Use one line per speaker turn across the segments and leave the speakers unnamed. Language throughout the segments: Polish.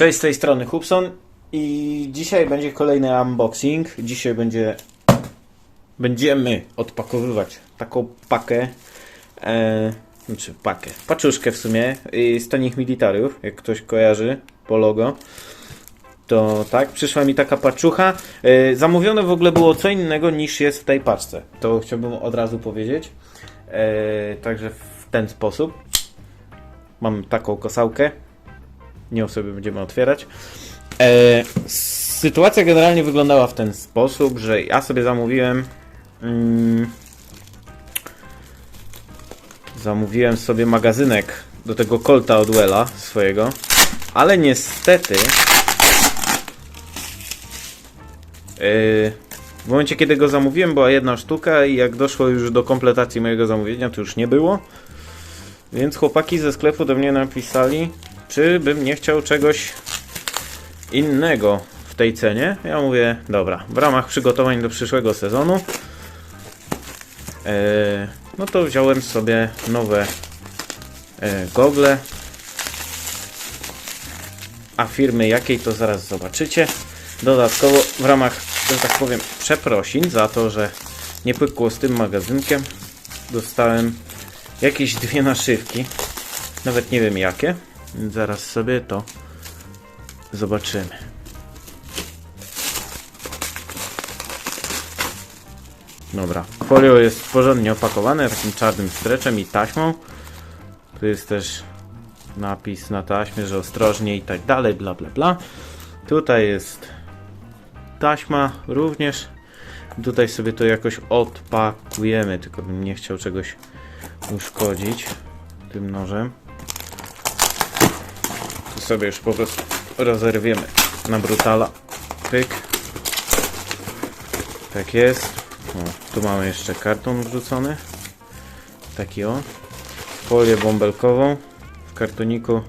Cześć z tej strony Hubson i dzisiaj będzie kolejny unboxing. Dzisiaj będzie będziemy odpakowywać taką pakę e, znaczy pakę, paczuszkę w sumie z tanich militariów, jak ktoś kojarzy po logo. To tak, przyszła mi taka paczucha. E, zamówione w ogóle było co innego niż jest w tej paczce. To chciałbym od razu powiedzieć. E, także w ten sposób. Mam taką kosałkę. Nią sobie będziemy otwierać. E, sytuacja generalnie wyglądała w ten sposób, że ja sobie zamówiłem. Mm, zamówiłem sobie magazynek do tego Colta od Wella swojego, ale niestety. Yy, w momencie, kiedy go zamówiłem, była jedna sztuka, i jak doszło już do kompletacji mojego zamówienia, to już nie było. Więc chłopaki ze sklepu do mnie napisali, czy bym nie chciał czegoś innego w tej cenie. Ja mówię, dobra, w ramach przygotowań do przyszłego sezonu, e, no to wziąłem sobie nowe e, gogle. A firmy jakiej to zaraz zobaczycie. Dodatkowo w ramach, że tak powiem, przeprosin za to, że nie pykło z tym magazynkiem, dostałem jakieś dwie naszywki. Nawet nie wiem jakie. Więc zaraz sobie to zobaczymy. Dobra, folio jest porządnie opakowane takim czarnym streczem i taśmą. Tu jest też napis na taśmie, że ostrożnie i tak dalej, bla bla bla. Tutaj jest taśma również. Tutaj sobie to jakoś odpakujemy, tylko bym nie chciał czegoś uszkodzić tym nożem. Sobie już po prostu rozerwiemy na brutala. Pyk. Tak jest. O, tu mamy jeszcze karton wrzucony. Taki o. Folię bąbelkową. W kartoniku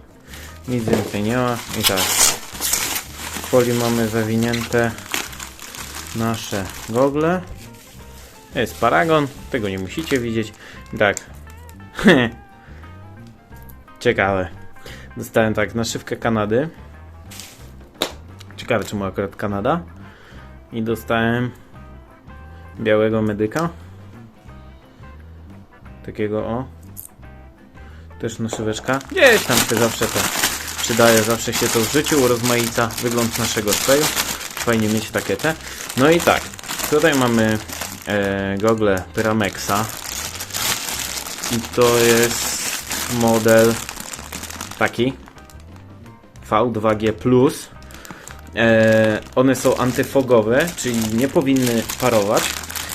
nic więcej nie ma. I tak. W folii mamy zawinięte nasze gogle. Jest paragon. Tego nie musicie widzieć. Tak. Ciekawe. Dostałem tak naszywkę Kanady. Ciekawe czemu akurat Kanada. I dostałem białego medyka. Takiego o. Też naszyweczka. Gdzieś tam się zawsze to przydaje, zawsze się to w życiu urozmaica wygląd naszego sprayu. Fajnie mieć takie te. No i tak, tutaj mamy e, gogle Pyramexa. I to jest model taki V2G+. E, one są antyfogowe, czyli nie powinny parować.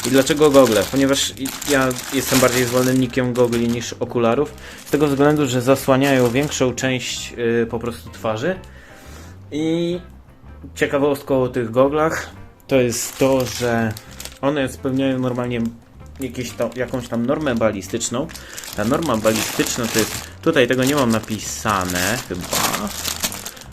I dlaczego gogle? Ponieważ ja jestem bardziej zwolennikiem gogli niż okularów. Z tego względu, że zasłaniają większą część y, po prostu twarzy. I ciekawostką o tych goglach to jest to, że one spełniają normalnie jakieś jakąś tam normę balistyczną. Ta norma balistyczna to jest. Tutaj tego nie mam napisane chyba.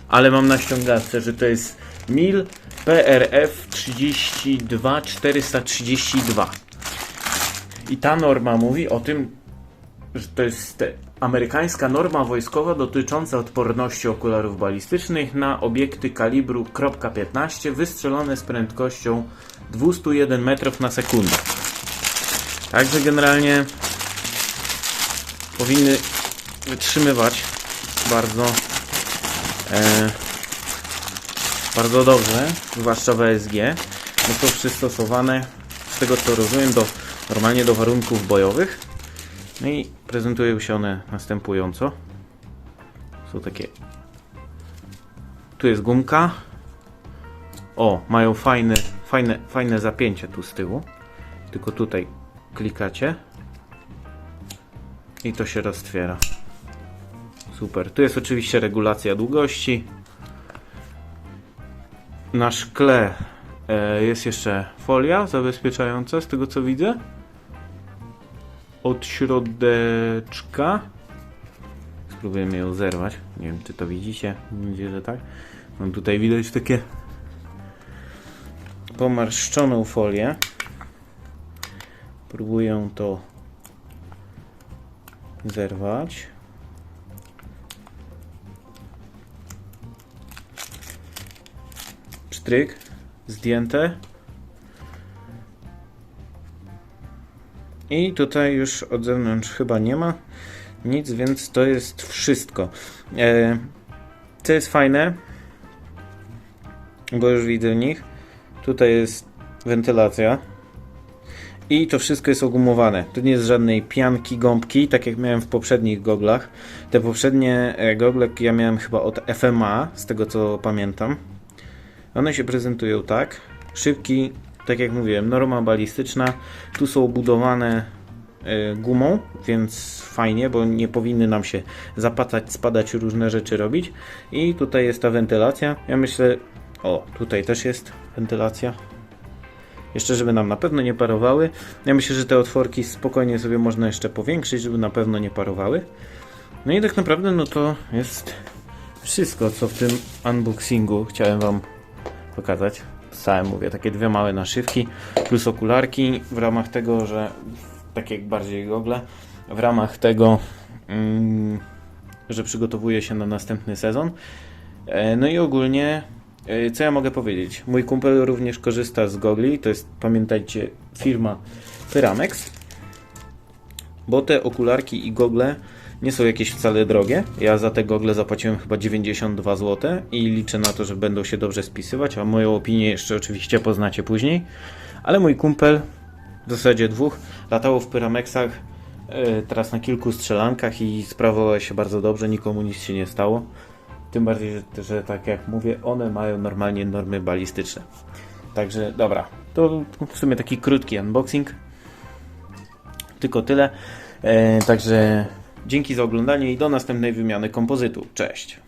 Ale mam na ściągawce, że to jest MIL PRF 32432. I ta norma mówi o tym, że to jest amerykańska norma wojskowa dotycząca odporności okularów balistycznych na obiekty kalibru .15 wystrzelone z prędkością 201 metrów na sekundę. Także generalnie powinny wytrzymywać bardzo e, bardzo dobrze, zwłaszcza w ESG, bo są przystosowane z tego co rozumiem do normalnie do warunków bojowych. No i prezentują się one następująco. Są takie tu jest gumka. O, mają fajne, fajne, fajne zapięcie tu z tyłu. Tylko tutaj klikacie i to się roztwiera. Super. Tu jest oczywiście regulacja długości. Na szkle e, jest jeszcze folia zabezpieczająca, z tego co widzę. Od środeczka. Spróbujemy ją zerwać. Nie wiem, czy to widzicie. Mam nadzieję, że tak. Tutaj widać takie pomarszczoną folię. Próbuję to zerwać. sztryk zdjęte. I tutaj już od zewnątrz chyba nie ma nic, więc to jest wszystko. E, co jest fajne, bo już widzę w nich, tutaj jest wentylacja. I to wszystko jest ogumowane. Tu nie jest żadnej pianki, gąbki, tak jak miałem w poprzednich goglach. Te poprzednie e, gogle ja miałem chyba od FMA, z tego co pamiętam. One się prezentują tak. Szybki, tak jak mówiłem, norma balistyczna. Tu są budowane e, gumą, więc fajnie, bo nie powinny nam się zapatać, spadać, różne rzeczy robić. I tutaj jest ta wentylacja. Ja myślę, o, tutaj też jest wentylacja. Jeszcze, żeby nam na pewno nie parowały. Ja myślę, że te otworki spokojnie sobie można jeszcze powiększyć, żeby na pewno nie parowały. No i tak naprawdę, no to jest wszystko, co w tym unboxingu chciałem Wam pokazać. Całe mówię, takie dwie małe naszywki, plus okularki w ramach tego, że takie bardziej gogle, w ramach tego, mm, że przygotowuję się na następny sezon. E, No i ogólnie, co ja mogę powiedzieć? Mój kumpel również korzysta z gogli, to jest, pamiętajcie, firma Pyramex, bo te okularki i gogle nie są jakieś wcale drogie. Ja za te gogle zapłaciłem chyba 92 zł i liczę na to, że będą się dobrze spisywać, a moją opinię jeszcze oczywiście poznacie później. Ale mój kumpel, w zasadzie dwóch, latało w Pyramexach e, teraz na kilku strzelankach i sprawowało się bardzo dobrze, nikomu nic się nie stało. Tym bardziej, że, że tak jak mówię, one mają normalnie normy balistyczne. Także dobra, to w sumie taki krótki unboxing. Tylko tyle. E, także dzięki za oglądanie i do następnej wymiany kompozytu. Cześć!